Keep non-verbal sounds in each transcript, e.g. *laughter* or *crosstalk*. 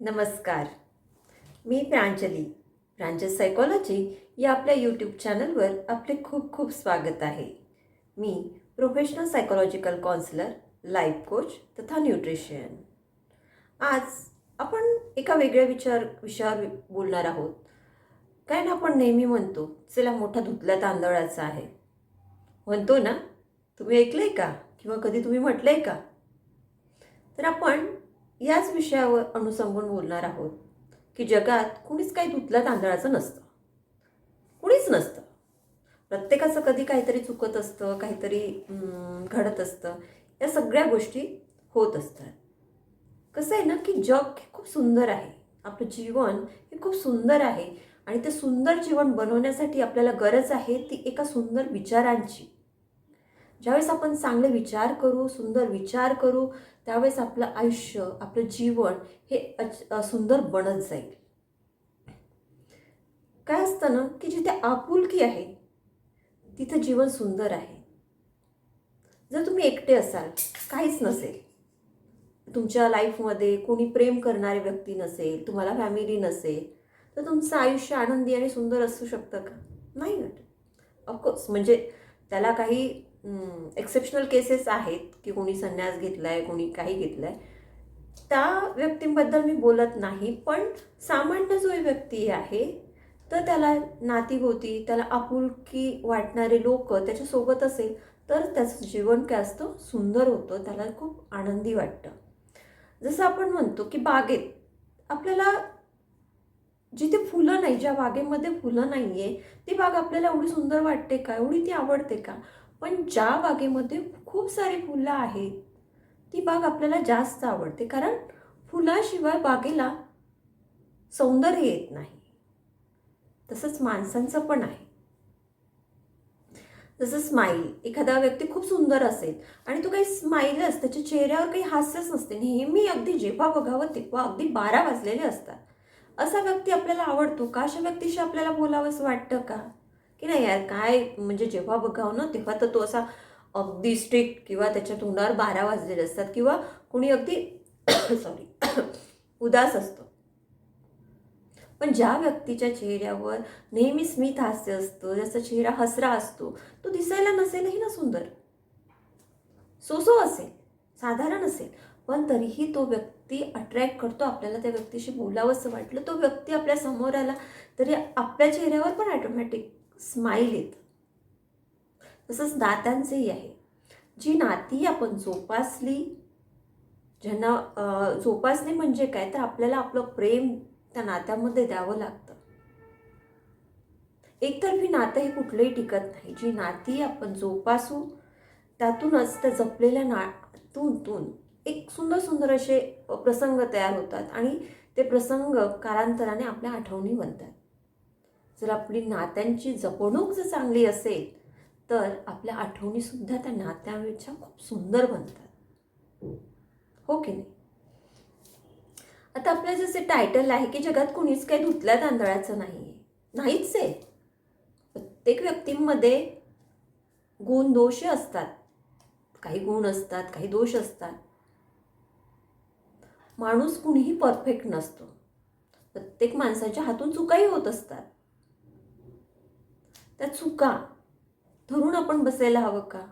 नमस्कार. मी प्रांजली. प्रांजल सायकॉलॉजी या आपल्या यूट्यूब चॅनलवर आपले खूप खूप स्वागत आहे. मी professional psychological counsellor life coach तथा न्यूट्रिशियन आज आपण एका वेगळ्या विचार विषयावर बोलणार आहोत. कारण आपण नेहमी म्हणतो चला मोठा धुतल्या तांदळाचा आहे. म्हणतो ना तुम्ही ऐकलं आहे का? किंवा कधी तुम्ही म्हटलं आहे का? तर आपण याच विषयावर अनुसंगून बोलणार आहोत की जगात कुणीच काही धुतल्या तांदळाचं नसतं. कुणीच नसतं. प्रत्येकाचं कधी काहीतरी चुकत असतं काहीतरी घडत असतं. या सगळ्या गोष्टी होत असतात. कसं आहे ना की जग हे खूप सुंदर आहे. आपलं जीवन हे खूप सुंदर आहे. आणि ते सुंदर जीवन बनवण्यासाठी आपल्याला गरज आहे ती एका सुंदर विचारांची. ज्यावेळेस आपण चांगले विचार करू सुंदर विचार करू त्यावेळेस आपलं आयुष्य आपलं जीवन हे अच- अ, सुंदर बनत जाईल. काय असतं ना की जिथे आपुलकी आहे तिथं जीवन सुंदर आहे. जर तुम्ही एकटे असाल काहीच नसेल. तुमच्या लाईफमध्ये कोणी प्रेम करणारी व्यक्ती नसेल तुम्हाला फॅमिली नसेल तर तुमचं आयुष्य आनंदी आणि सुंदर असू शकतं का? नाही वाटत ऑफकोर्स म्हणजे त्याला काही एक्सेप्शनल केसेस आहेत की कोणी संन्यास घेतला आहे कोणी काही घेतलं आहे त्या व्यक्तींबद्दल मी बोलत नाही पण सामान्य जो व्यक्ती आहे तर त्याला नातीभोवती त्याला आपुलकी वाटणारे लोक त्याच्यासोबत असेल तर त्याचं जीवन काय असतं? सुंदर होतं त्याला खूप आनंदी वाटतं. जसं आपण म्हणतो की बागेत आपल्याला जिथे फुलं नाही ज्या बागेमध्ये फुलं नाही आहे ती बाग आपल्याला एवढी सुंदर वाटते का? एवढी ती आवडते का? पण ज्या बागेमध्ये खूप सारी फुलं आहेत ती बाग आपल्याला जास्त आवडते. कारण फुलाशिवाय बागेला सौंदर्य येत नाही. तसंच माणसांचं पण आहे. जसं स्माईल एखादा व्यक्ती खूप सुंदर असेल आणि तो काही स्माईलच त्याच्या चेहऱ्यावर काही हास्यच नसते. नेहमी अगदी जेव्हा बघावं तेव्हा अगदी बारा वाजलेले असतात. असा व्यक्ती आपल्याला आवडतो का? अशा व्यक्तीशी आपल्याला बोलावंसं वाटतं का? की नाही यार काय म्हणजे जेव्हा बघावं ना तेव्हा तर तो असा अगदी स्ट्रिक्ट किंवा त्याच्या तोंडावर बारा वाजलेले असतात किंवा कुणी अगदी *coughs* सॉरी *coughs* उदास असतो. पण ज्या व्यक्तीच्या चेहऱ्यावर नेहमी स्मित हास्य असतं ज्याचा चेहरा हसरा असतो तो दिसायला नसेलही ना सुंदर. सोसो असेल साधारण असेल पण तरीही तो व्यक्ती अट्रॅक्ट करतो आपल्याला त्या व्यक्तीशी बोलावंसं वाटलं तो व्यक्ती आपल्यासमोर आला तरी आपल्या चेहऱ्यावर पण ॲटोमॅटिक स्माईल येतं. तसंच नात्यांचंही आहे. जी नाती आपण जोपासली ज्यांना जोपासणे म्हणजे काय? तर आपल्याला आपलं प्रेम त्या नात्यामध्ये द्यावं लागतं. एकतर्फी नातं हे कुठलंही टिकत नाही. जी नाती आपण जोपासू त्यातूनच त्या जपलेल्या नातून एक सुंदर सुंदर असे प्रसंग तयार होतात आणि ते प्रसंग कालांतराने आपल्या आठवणी बनतात. जर आपली नात्यांची जपणूक जर चांगली असेल तर आपल्या आठवणीसुद्धा त्या नात्यापेक्षा खूप सुंदर बनतात. हो की नाही? आता आपलं जसे टायटल आहे की जगात कोणीच काही धुतल्या तांदळाचं नाही आहे नाहीच आहे. प्रत्येक व्यक्तींमध्ये गुण दोष असतात. काही गुण असतात काही दोष असतात. माणूस कुणीही परफेक्ट नसतो. प्रत्येक माणसाच्या हातून चुकाही होत असतात. त्या चुका धरून आपण बसायला हवं का?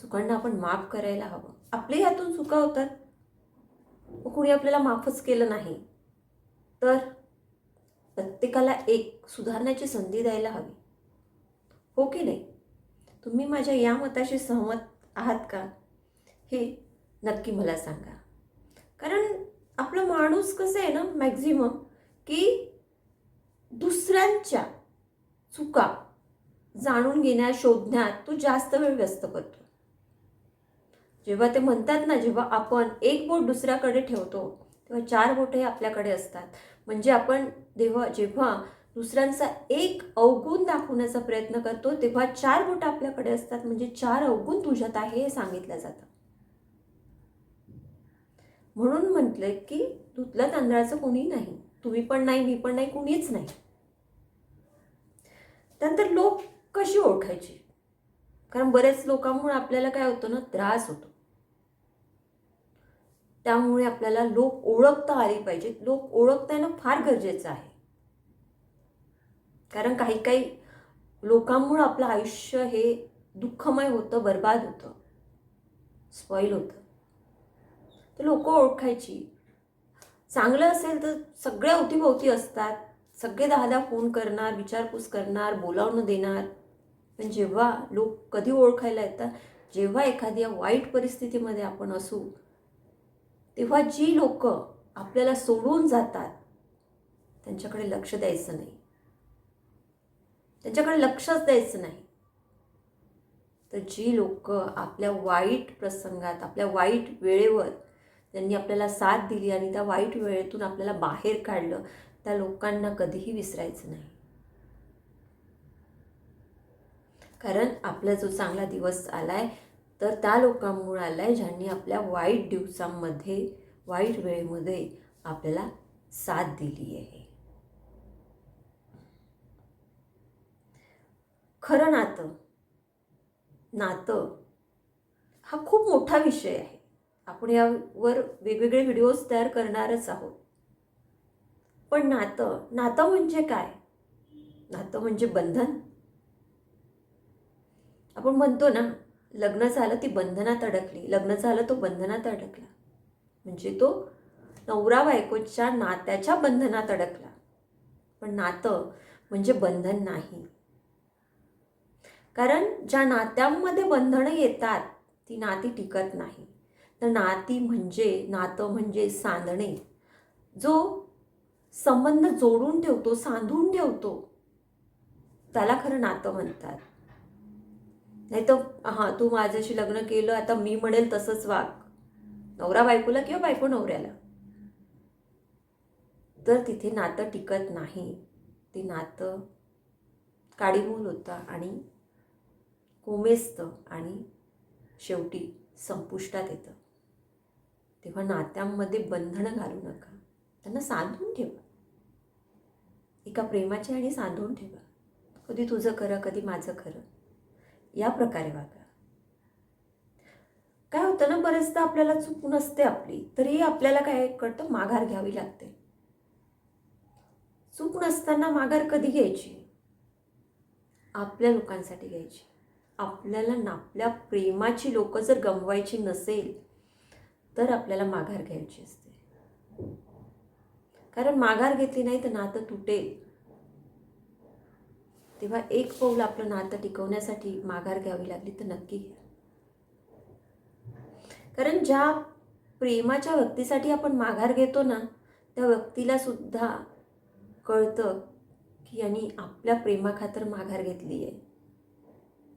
चुकांना आपण माफ करायला हवं. आपले ह्यातून चुका होतात. व कुणी आपल्याला माफच केलं नाही तर प्रत्येकाला एक सुधारण्याची संधी द्यायला हवी. हो की नाही? तुम्ही माझ्या या मताशी सहमत आहात का? हे नक्की मला सांगा. कारण आपलं माणूस कसं आहे ना मॅक्झिमम की दुसऱ्यांच्या चुका जाणून घेण्यात शोधण्यात तो जास्त वेळ व्यस्त करतो. जेव्हा ते म्हणतात ना जेव्हा आपण एक बोट दुसऱ्याकडे ठेवतो तेव्हा चार बोटही आपल्याकडे असतात. म्हणजे आपण जेव्हा जेव्हा दुसऱ्यांचा एक अवगुण दाखवण्याचा प्रयत्न करतो तेव्हा चार बोट आपल्याकडे असतात. म्हणजे चार अवगुण तुझ्यात आहे हे सांगितलं जातं. म्हणून म्हटलंय की धुतल्या तांदळाचं कोणी नाही. तुम्ही पण नाही मी पण नाही कुणीच नाही. त्यानंतर लोक कशी ओळखायची? कारण बरेच लोकांमुळे आपल्याला काय होतं ना त्रास होतो. त्यामुळे आपल्याला लोक ओळखता आली पाहिजेत. लोक ओळखता येणं फार गरजेचं आहे. कारण काही काही लोकांमुळं आपलं आयुष्य हे दुःखमय होतं बर्बाद होतं. स्पॉईल होतं. ते लोक ओळखायची. चांगलं असेल तर सगळ्या अवतीभोवती असतात. सगळे दहा दहा फोन करणार विचारपूस करणार बोलावणं देणार. पण जेव्हा लोक कधी ओळखायला येतात जेव्हा एखाद्या वाईट परिस्थितीमध्ये आपण असू तेव्हा जी लोक आपल्याला सोडून जातात त्यांच्याकडे लक्ष द्यायचं नाही. त्यांच्याकडे लक्षच द्यायचं नाही. तर जी लोक आपल्या वाईट प्रसंगात आपल्या वाईट वेळेवर त्यांनी आपल्याला साथ दिली आणि त्या वाईट वेळेतून आपल्याला बाहेर काढलं त्या लोकांना कधीही विसरायचं नाही. कारण आपला जो चांगला दिवस आला आहे तर त्या लोकांमुळे आलाय ज्यांनी आपल्या वाईट दिवसांमध्ये वाईट वेळेमध्ये आपल्याला साथ दिली आहे. खरं नातं नातं हा खूप मोठा विषय आहे. आपण यावर वेगवेगळे व्हिडिओज तयार करणारच आहोत. पण नातं नातं म्हणजे काय? नातं म्हणजे बंधन. आपण म्हणतो ना लग्न झालं ती बंधनात अडकली. लग्न झालं तो बंधनात अडकला. म्हणजे तो नवरा बायकोच्या नात्याच्या बंधनात अडकला. पण नातं म्हणजे बंधन नाही. कारण ज्या नात्यांमध्ये बंधनं येतात ती नाती टिकत नाही. तर नाती म्हणजे नातं म्हणजे सांधणे. जो संबंध जोडून ठेवतो सांधून ठेवतो. त्याला खरं नातं म्हणतात. नाही तर हां तू माझ्याशी लग्न केलं आता मी म्हणेल तसंच वाघ नवरा बायकोला किंवा बायको नवऱ्याला. तर तिथे नातं टिकत नाही. ते नातं काडीमोल होतं आणि कोमेजतं आणि शेवटी संपुष्टात येतं. तेव्हा नात्यांमध्ये बंधनं घालू नका. त्यांना सांधून ठेवा. एका प्रेमाची आणि सांधून ठेवा. कधी तुझं खरं कधी माझं खरं. या प्रकारे वागा. काय होतं ना बरेचदा आपल्याला चूक नसते आपली तरीही आपल्याला काय कळतं? माघार घ्यावी लागते. चूक नसताना माघार कधी घ्यायची? आपल्या लोकांसाठी घ्यायची. आपल्याला ना आपल्या प्रेमाची लोक जर गमवायची नसेल तर आपल्याला माघार घ्यायची असते. कारण माघार घेतली नाही तर नातं तुटेल. तेव्हा एक पाऊल आपलं नातं टिकवण्यासाठी माघार घ्यावी लागली तर नक्की घ्या. कारण ज्या प्रेमाच्या व्यक्तीसाठी आपण माघार घेतो ना त्या व्यक्तीला सुद्धा कळतं की यांनी आपल्या प्रेमाखातर माघार घेतली आहे.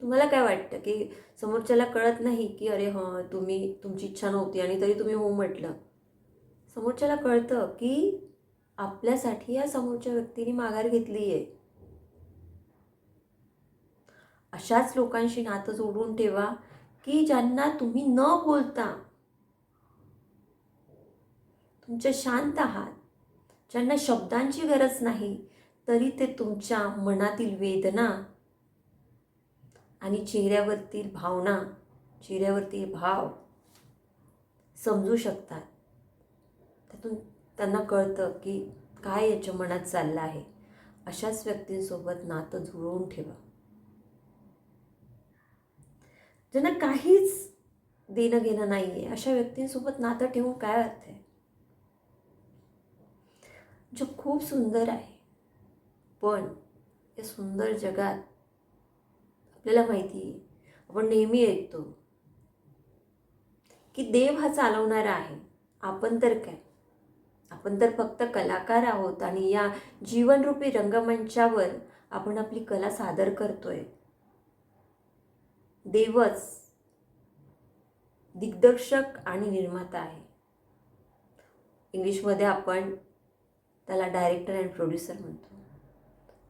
तुम्हाला काय वाटतं की समोरच्याला कळत नाही की अरे हां तुम्ही तुमची इच्छा नव्हती आणि तरी तुम्ही हो म्हटलं? समोरच्याला कळतं की आपल्यासाठी या समोरच्या व्यक्तीने माघार घेतली आहे अशाच लोकांशी नातं जोडून ठेवा की ज्यांना तुम्ही न बोलता तुमच्या शांत आहात. ज्यांना शब्दांची गरज नाही तरी ते तुमच्या मनातील वेदना आणि चेहऱ्यावरतील भावना चेहऱ्यावरती भाव समजू शकतात. त्यातून त्यांना कळतं की काय याच्या मनात चाललं आहे. अशाच व्यक्तींसोबत नातं जुळवून ठेवा. ज्यांना काहीच देणं घेणं नाही आहे अशा व्यक्तींसोबत नातं ठेवून काय अर्थ आहे? जग खूप सुंदर आहे. पण या सुंदर जगात आपल्याला माहिती आहे आपण नेहमी ऐकतो की देव हा चालवणारा आहे आपण तर काय? आपण तर फक्त कलाकार आहोत आणि या जीवनरूपी रंगमंचावर आपण आपली कला सादर करतोय. देवच दिग्दर्शक आणि निर्माता आहे. इंग्लिशमध्ये आपण त्याला डायरेक्टर अँड प्रोड्युसर म्हणतो.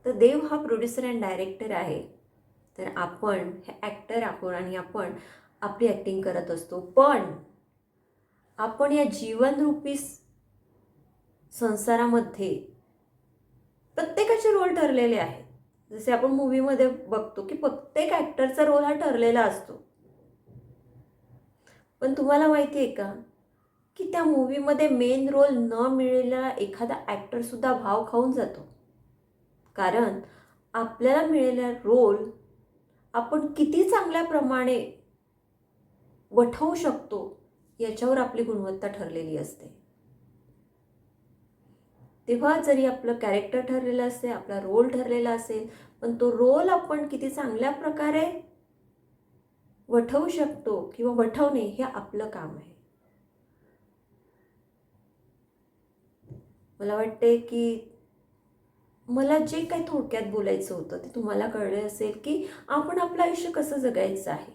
तर देव हा प्रोड्युसर अँड डायरेक्टर आहे. तर आपण हे ॲक्टर आहोत आणि आपण आपली ॲक्टिंग करत असतो. पण आपण या जीवनरूपी संसारामध्ये प्रत्येकाचे रोल ठरलेले आहेत. जसे आपण मूवीमध्ये बघतो की प्रत्येक ॲक्टरचा रोल हा ठरलेला असतो. पण तुम्हाला माहिती आहे का? की त्या मूवीमध्ये मेन रोल न मिळेला एखादा ॲक्टरसुद्धा भाव खाऊन जातो. कारण आपल्याला मिळेला रोल आपण किती चांगल्या प्रमाणे वठवू शकतो याच्यावर आपली गुणवत्ता ठरलेली असते. तेव्हा जरी आपलं कॅरेक्टर ठरलेलं असते आपला रोल ठरलेला असेल पण तो रोल आपण किती चांगल्या प्रकारे वठवू शकतो किंवा वठवणे हे आपलं काम आहे. मला वाटते की मला जे काही थोडक्यात बोलायचं होतं ते तुम्हाला कळले असेल की आपण आपलं आयुष्य कसं जगायचं आहे.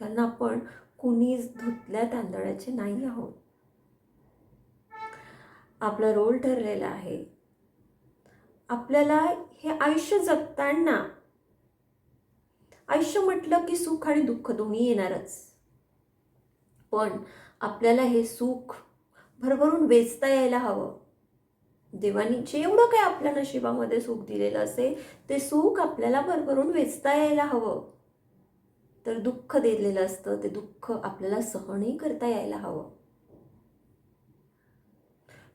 कारण आपण कुणीच धुतल्या तांदळाचे नाही आहोत. आपला रोल ठरलेला आहे. आपल्याला हे आयुष्य जगताना आयुष्य म्हटलं की सुख आणि दुःख दोन्ही येणारच. पण आपल्याला हे सुख भरभरून वेचता यायला हवं. देवानी जेवढं काही आपल्या नशिबामध्ये सुख दिलेलं असेल ते सुख आपल्याला भरभरून वेचता यायला हवं. तर दुःख दिलेलं असतं ते दुःख आपल्याला सहनही करता यायला हवं.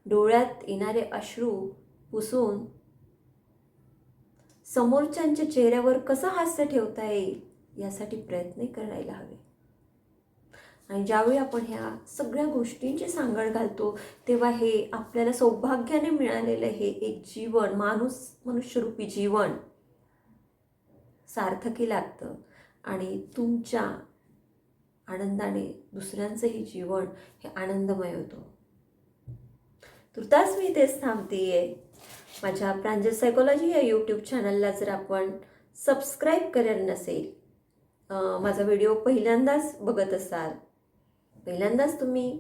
डोळ्यात येणारे अश्रू पुसून समोरच्यांच्या चेहऱ्यावर कसं हास्य ठेवता येईल यासाठी प्रयत्न करायला हवे. आणि ज्यावेळी आपण ह्या सगळ्या गोष्टींची सांगड घालतो तेव्हा हे आपल्याला सौभाग्याने मिळालेलं हे एक जीवन माणूस मनुष्यरूपी जीवन सार्थकी लागतं. आणि तुमच्या आनंदाने दुसऱ्यांचंही जीवन हे आनंदमय होतं. तुर्तास मी इथेच थांबते माझ्या प्रांजल सायकोलॉजी या यूट्यूब चॅनलला जर आपण सबस्क्राईब करेल नसेल माझा व्हिडिओ पहिल्यांदाच बघत असाल पहिल्यांदाच तुम्ही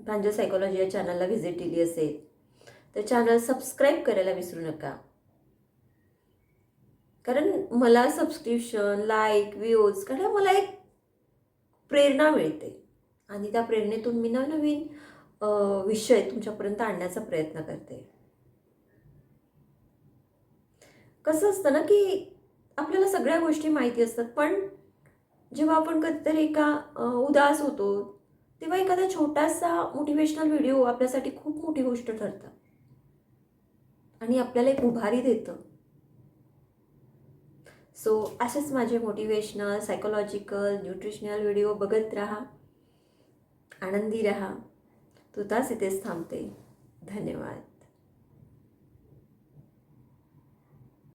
प्रांजल सायकोलॉजी या चॅनलला व्हिजिट दिली असेल तर चॅनल सबस्क्राईब करायला विसरू नका. कारण मला सबस्क्रिप्शन लाईक व्ह्यूज कारण मला एक प्रेरणा मिळते. आणि त्या प्रेरणेतून मी नवनवीन विषय तुमच्यापर्यंत आणण्याचा प्रयत्न करते. कसं असतं ना की आपल्याला सगळ्या गोष्टी माहिती असतात पण जेव्हा आपण कधीतरी एका उदास होतो तेव्हा एखादा छोटासा मोटिवेशनल व्हिडिओ आपल्यासाठी खूप मोठी गोष्ट ठरतं. आणि आपल्याला एक उभारी देतं. सो असेच माझे मोटिवेशनल सायकोलॉजिकल न्यूट्रिशनल व्हिडिओ बघत राहा. आनंदी राहा. तुताच इथेच थांबते. धन्यवाद.